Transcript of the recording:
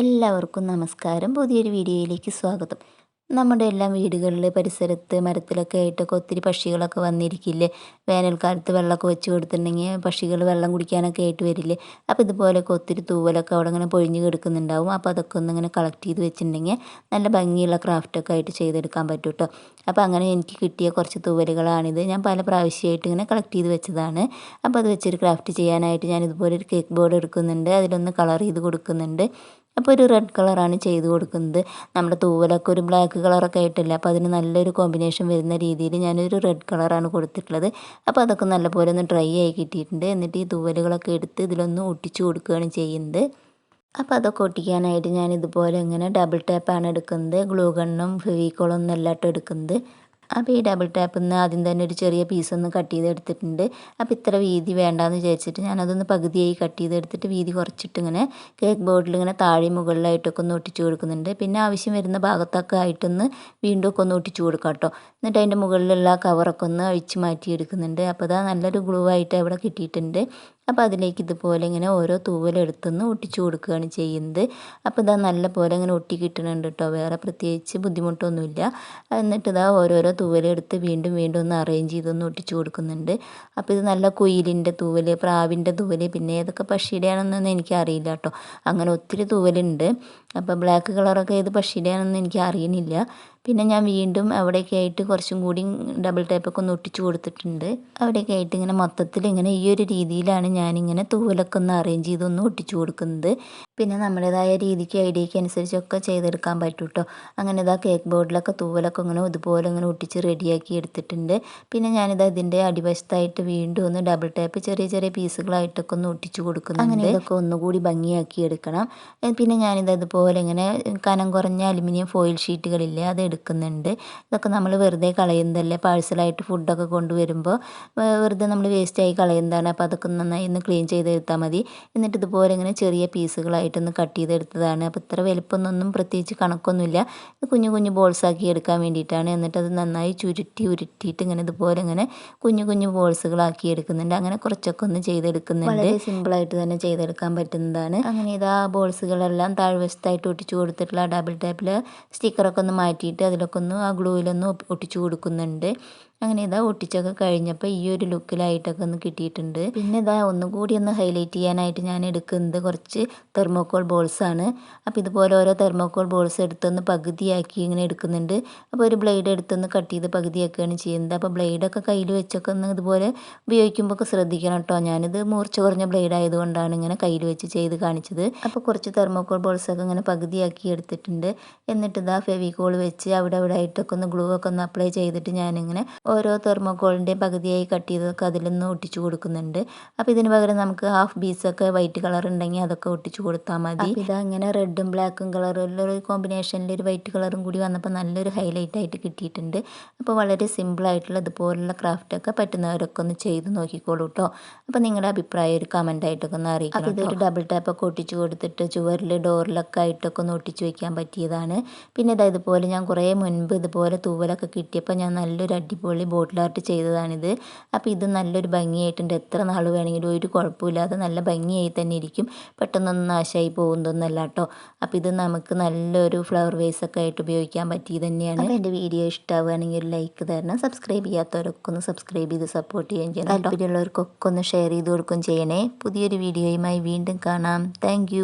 എല്ലാവർക്കും നമസ്കാരം. പുതിയൊരു വീഡിയോയിലേക്ക് സ്വാഗതം. നമ്മുടെ എല്ലാം വീടുകളിൽ പരിസരത്ത് മരത്തിലൊക്കെ ആയിട്ടൊക്കെ ഒത്തിരി പക്ഷികളൊക്കെ വന്നിരിക്കില്ലേ? വേനൽക്കാലത്ത് വെള്ളമൊക്കെ വെച്ച് കൊടുത്തിട്ടുണ്ടെങ്കിൽ പക്ഷികൾ വെള്ളം കുടിക്കാനൊക്കെ ആയിട്ട് വരില്ലേ? അപ്പോൾ ഇതുപോലെയൊക്കെ ഒത്തിരി തൂവലൊക്കെ അവിടെ ഇങ്ങനെ പൊഴിഞ്ഞ് കിടക്കുന്നുണ്ടാവും. അപ്പോൾ അതൊക്കെ ഒന്ന് ഇങ്ങനെ കളക്ട് ചെയ്ത് വെച്ചിട്ടുണ്ടെങ്കിൽ നല്ല ഭംഗിയുള്ള ക്രാഫ്റ്റൊക്കെ ആയിട്ട് ചെയ്തെടുക്കാൻ പറ്റും കേട്ടോ. അപ്പോൾ അങ്ങനെ എനിക്ക് കിട്ടിയ കുറച്ച് തൂവലുകളാണിത്. ഞാൻ പല പ്രാവശ്യമായിട്ട് ഇങ്ങനെ കളക്ട് ചെയ്ത് വെച്ചതാണ്. അപ്പോൾ അത് വെച്ചൊരു ക്രാഫ്റ്റ് ചെയ്യാനായിട്ട് ഞാൻ ഇതുപോലെ ഒരു കേക്ക് ബോർഡ് എടുക്കുന്നുണ്ട്. അതിലൊന്ന് കളർ ചെയ്ത് കൊടുക്കുന്നുണ്ട്. അപ്പോൾ ഒരു റെഡ് കളറാണ് ചെയ്ത് കൊടുക്കുന്നത്. നമ്മുടെ തൂവലൊക്കെ ഒരു ബ്ലാക്ക് കളറൊക്കെ ആയിട്ടില്ല? അപ്പോൾ അതിന് നല്ലൊരു കോമ്പിനേഷൻ വരുന്ന രീതിയിൽ ഞാനൊരു റെഡ് കളറാണ് കൊടുത്തിട്ടുള്ളത്. അപ്പോൾ അതൊക്കെ നല്ലപോലെ ഒന്ന് ഡ്രൈ ആയി കിട്ടിയിട്ടുണ്ട്. എന്നിട്ട് ഈ തൂവലുകളൊക്കെ എടുത്ത് ഇതിലൊന്ന് ഒട്ടിച്ചു കൊടുക്കുകയാണ് ചെയ്യുന്നത്. അപ്പോൾ അതൊക്കെ ഒട്ടിക്കാനായിട്ട് ഞാൻ ഇതുപോലെ ഇങ്ങനെ ഡബിൾ ടാപ്പാണ് എടുക്കുന്നത്. ഗ്ലൂ ഗണ്ണും ഫെവിക്കോളൊന്നും അല്ലാട്ടോ എടുക്കുന്നത്. അപ്പോൾ ഈ ഡബിൾ ടാപ്പിൽ നിന്ന് ആദ്യം തന്നെ ഒരു ചെറിയ പീസ് ഒന്ന് കട്ട് ചെയ്തെടുത്തിട്ടുണ്ട്. അപ്പോൾ ഇത്ര വീതി വേണ്ടാന്ന് വിചാരിച്ചിട്ട് ഞാനതൊന്ന് പകുതിയായി കട്ട് ചെയ്തെടുത്തിട്ട് വീതി കുറച്ചിട്ട് ഇങ്ങനെ കേക്ക് ബോർഡിൽ ഇങ്ങനെ താഴെ മുകളിലായിട്ടൊക്കെ ഒന്ന് ഒട്ടിച്ചു കൊടുക്കുന്നുണ്ട്. പിന്നെ ആവശ്യം വരുന്ന ഭാഗത്തൊക്കെ ആയിട്ടൊന്ന് വീണ്ടും ഒക്കെ ഒന്ന് ഒട്ടിച്ചു കൊടുക്കാം കേട്ടോ. എന്നിട്ട് അതിന്റെ മുകളിലുള്ള കവറൊക്കെ ഒന്ന് അഴിച്ച് മാറ്റിയെടുക്കുന്നുണ്ട്. അപ്പോൾ അതാ നല്ലൊരു ഗ്ലൂ ആയിട്ട് അവിടെ കിട്ടിയിട്ടുണ്ട്. അപ്പോൾ അതിലേക്ക് ഇതുപോലെ ഇങ്ങനെ ഓരോ തൂവലെടുത്തുനിന്ന് ഒട്ടിച്ചു കൊടുക്കുകയാണ് ചെയ്യുന്നത്. അപ്പോൾ ഇതാ നല്ല പോലെ ഇങ്ങനെ ഒട്ടി കിട്ടുന്നുണ്ട് കേട്ടോ വേറെ പ്രത്യേകിച്ച് ബുദ്ധിമുട്ടൊന്നുമില്ല. എന്നിട്ട് ഇതാ ഓരോരോ തൂവലെടുത്ത് വീണ്ടും വീണ്ടും ഒന്ന് അറേഞ്ച് ചെയ്തൊന്ന് ഒട്ടിച്ചു കൊടുക്കുന്നുണ്ട്. അപ്പോൾ ഇത് നല്ല കുയിലിന്റെ തൂവൽ പ്രാവിന്റെ തൂവൽ പിന്നെ ഏതൊക്കെ പക്ഷിയുടെയാണെന്നൊന്നും എനിക്കറിയില്ല കേട്ടോ അങ്ങനെ ഒത്തിരി തൂവലുണ്ട്. അപ്പോൾ ബ്ലാക്ക് കളറൊക്കെ ഏത് പക്ഷിയുടെയാണെന്ന് എനിക്ക് അറിയണില്ല. പിന്നെ ഞാൻ വീണ്ടും അവിടെയൊക്കെ ആയിട്ട് കുറച്ചും കൂടി ഡബിൾ ടേപ്പൊക്കെ ഒന്ന് ഒട്ടിച്ച് കൊടുത്തിട്ടുണ്ട്. അവിടെയൊക്കെ ആയിട്ട് ഇങ്ങനെ മൊത്തത്തിൽ ഇങ്ങനെ ഈ ഒരു രീതിയിലാണ് ഞാനിങ്ങനെ തൂവലൊക്കെ ഒന്ന് അറേഞ്ച് ചെയ്തൊന്ന് ഒട്ടിച്ച് കൊടുക്കുന്നത്. പിന്നെ നമ്മുടേതായ രീതിക്ക് ഐഡിയയ്ക്ക് അനുസരിച്ചൊക്കെ ചെയ്തെടുക്കാൻ പറ്റും കേട്ടോ അങ്ങനെ ഇതാ കേക്ക് ബോർഡിലൊക്കെ തൂവലൊക്കെ ഇങ്ങനെ ഇതുപോലെ ഇങ്ങനെ ഒട്ടിച്ച് റെഡിയാക്കി എടുത്തിട്ടുണ്ട്. പിന്നെ ഞാനിതാ ഇതിന്റെ അടിവശത്തായിട്ട് വീണ്ടും ഒന്ന് ഡബിൾ ടേപ്പ് ചെറിയ ചെറിയ പീസുകളായിട്ടൊക്കെ ഒന്ന് ഒട്ടിച്ചു കൊടുക്കുന്നുണ്ട്. അങ്ങനെ ഇതൊക്കെ ഒന്നുകൂടി ഭംഗിയാക്കി എടുക്കണം. പിന്നെ ഞാനിത് ഇതുപോലെ ഇങ്ങനെ കനം കുറഞ്ഞ അലുമിനിയം ഫോയിൽ ഷീറ്റുകളില്ലേ അത് എടുക്കുന്നുണ്ട്. ഇതൊക്കെ നമ്മൾ വെറുതെ കളയുന്നതല്ലേ? പാഴ്സലായിട്ട് ഫുഡൊക്കെ കൊണ്ടുവരുമ്പോൾ വെറുതെ നമ്മൾ വേസ്റ്റായി കളയുന്നതാണ്. അപ്പോൾ അതൊക്കെ നന്നായി ഒന്ന് ക്ലീൻ ചെയ്തെടുത്താൽ മതി. എന്നിട്ട് ഇതുപോലെ ഇങ്ങനെ ചെറിയ പീസുകളായിട്ട് ചെറുതായിട്ടൊന്ന് കട്ട് ചെയ്തെടുത്തതാണ്. അപ്പോൾ ഇത്ര വലുപ്പമൊന്നും പ്രത്യേകിച്ച് കണക്കൊന്നുമില്ല. ഇത് കുഞ്ഞു കുഞ്ഞു ബോൾസാക്കി എടുക്കാൻ വേണ്ടിയിട്ടാണ്. എന്നിട്ട് അത് നന്നായി ചുരുട്ടി ഉരുട്ടിയിട്ട് ഇങ്ങനെ ഇതുപോലെ ഇങ്ങനെ കുഞ്ഞു കുഞ്ഞു ബോൾസുകളാക്കി എടുക്കുന്നുണ്ട്. അങ്ങനെ കുറച്ചൊക്കെ ഒന്ന് ചെയ്തെടുക്കുന്നുണ്ട്. വളരെ സിമ്പിളായിട്ട് തന്നെ ചെയ്തെടുക്കാൻ പറ്റുന്നതാണ്. അങ്ങനെ ഇതാ ബോൾസുകളെല്ലാം താഴ്വശത്തായിട്ട് ഒട്ടിച്ചു കൊടുത്തിട്ടുള്ള ഡബിൾ ടൈപ്പിൽ സ്റ്റിക്കറൊക്കെ ഒന്ന് മാറ്റിയിട്ട് അതിലൊക്കെ ഒന്ന് ആ ഗ്ലൂവിലൊന്ന് ഒട്ടിച്ചു കൊടുക്കുന്നുണ്ട്. അങ്ങനെ ഇതാ ഒട്ടിച്ചൊക്കെ കഴിഞ്ഞപ്പോൾ ഈ ഒരു ലുക്കിലായിട്ടൊക്കെ ഒന്ന് കിട്ടിയിട്ടുണ്ട്. പിന്നെ ഇതാ ഒന്നും കൂടി ഒന്ന് ഹൈലൈറ്റ് ചെയ്യാനായിട്ട് ഞാൻ എടുക്കുന്നത് കുറച്ച് തെർമോക്കോൾ ബോൾസാണ് അപ്പോൾ ഇതുപോലെ ഓരോ തെർമോക്കോൾ ബോൾസ് എടുത്തൊന്ന് പകുതിയാക്കി ഇങ്ങനെ എടുക്കുന്നുണ്ട്. അപ്പോൾ ഒരു ബ്ലേഡ് എടുത്തൊന്ന് കട്ട് ചെയ്ത് പകുതിയാക്കുകയാണ് ചെയ്യുന്നത്. അപ്പോൾ ബ്ലേഡൊക്കെ കയ്യിൽ വെച്ചൊക്കെ ഒന്ന് ഇതുപോലെ ഉപയോഗിക്കുമ്പോൾ ഒക്കെ ശ്രദ്ധിക്കണം കേട്ടോ. ഞാനിത് മൂർച്ച കുറഞ്ഞ ബ്ലേഡ് ആയതുകൊണ്ടാണ് ഇങ്ങനെ കയ്യിൽ വെച്ച് ചെയ്ത് കാണിച്ചത്. അപ്പോൾ കുറച്ച് തെർമോക്കോൾ ബോൾസൊക്കെ ഇങ്ങനെ പകുതിയാക്കി എടുത്തിട്ടുണ്ട്. എന്നിട്ട് ഇതാ ഫെവിക്കോൾ വെച്ച് അവിടെ അവിടെ ആയിട്ടൊക്കെ ഒന്ന് ഗ്ലൂ ഒക്കെ ഒന്ന് അപ്ലൈ ചെയ്തിട്ട് ഞാനിങ്ങനെ ഓരോ തെർമോക്കോളിന്റെയും പകുതിയായി കട്ട് ചെയ്തൊക്കെ അതിലൊന്ന് ഒട്ടിച്ചു കൊടുക്കുന്നുണ്ട്. അപ്പോൾ ഇതിന് പകരം നമുക്ക് ഹാഫ് ബീസൊക്കെ വൈറ്റ് കളർ ഉണ്ടെങ്കിൽ അതൊക്കെ ഒട്ടിച്ചു കൊടുത്താൽ മതി. ഇതാ ഇങ്ങനെ റെഡും ബ്ലാക്കും കളറുള്ളൊരു കോമ്പിനേഷനിൽ ഒരു വൈറ്റ് കളറും കൂടി വന്നപ്പോൾ നല്ലൊരു ഹൈലൈറ്റ് ആയിട്ട് കിട്ടിയിട്ടുണ്ട്. അപ്പോൾ വളരെ സിമ്പിളായിട്ടുള്ള ഇതുപോലുള്ള ക്രാഫ്റ്റൊക്കെ പറ്റുന്നവരൊക്കെ ഒന്ന് ചെയ്ത് നോക്കിക്കോളൂ കേട്ടോ. അപ്പോൾ നിങ്ങളുടെ അഭിപ്രായം ഒരു കമന്റ് ആയിട്ടൊക്കെ ഒന്ന് അപ്പോൾ ഇതൊരു ഡബിൾ ടാപ്പൊക്കെ ഒട്ടിച്ചു കൊടുത്തിട്ട് ചുവരിൽ ഡോറിലൊക്കെ ആയിട്ടൊക്കെ ഒന്ന് ഒട്ടിച്ചു വയ്ക്കാൻ പറ്റിയതാണ്. പിന്നെ ഇതാ ഇതുപോലെ ഞാൻ കുറേ മുൻപ് ഇതുപോലെ തൂവലൊക്കെ കിട്ടിയപ്പോൾ ഞാൻ നല്ലൊരു അടിപൊളി അടിപൊളി ബോട്ടിൽ ആർട്ട് ചെയ്തതാണിത്. അപ്പോൾ ഇത് നല്ലൊരു ഭംഗിയായിട്ടുണ്ട്. എത്ര നാൾ വേണമെങ്കിലും ഒരു കുഴപ്പമില്ലാതെ നല്ല ഭംഗിയായി തന്നെ ഇരിക്കും. പെട്ടെന്നൊന്നും നാശമായി പോകുന്നതൊന്നുമല്ല കേട്ടോ അപ്പോൾ ഇത് നമുക്ക് നല്ലൊരു ഫ്ലവർ വേസ് ഒക്കെ ആയിട്ട് ഉപയോഗിക്കാൻ പറ്റി തന്നെയാണ്. അപ്പോൾ എന്റെ വീഡിയോ ഇഷ്ടമാവുകയാണെങ്കിൽ ഒരു ലൈക്ക് തരണം. സബ്സ്ക്രൈബ് ചെയ്യാത്തവരൊക്കെ ഒന്ന് സബ്സ്ക്രൈബ് ചെയ്ത് സപ്പോർട്ട് ചെയ്യുകയും ചെയ്യണം താല്പര്യമുള്ളവർക്കൊക്കെ ഒന്ന് ഷെയർ ചെയ്ത് കൊടുക്കുകയും ചെയ്യണേ. പുതിയൊരു വീഡിയോയുമായി വീണ്ടും കാണാം. താങ്ക്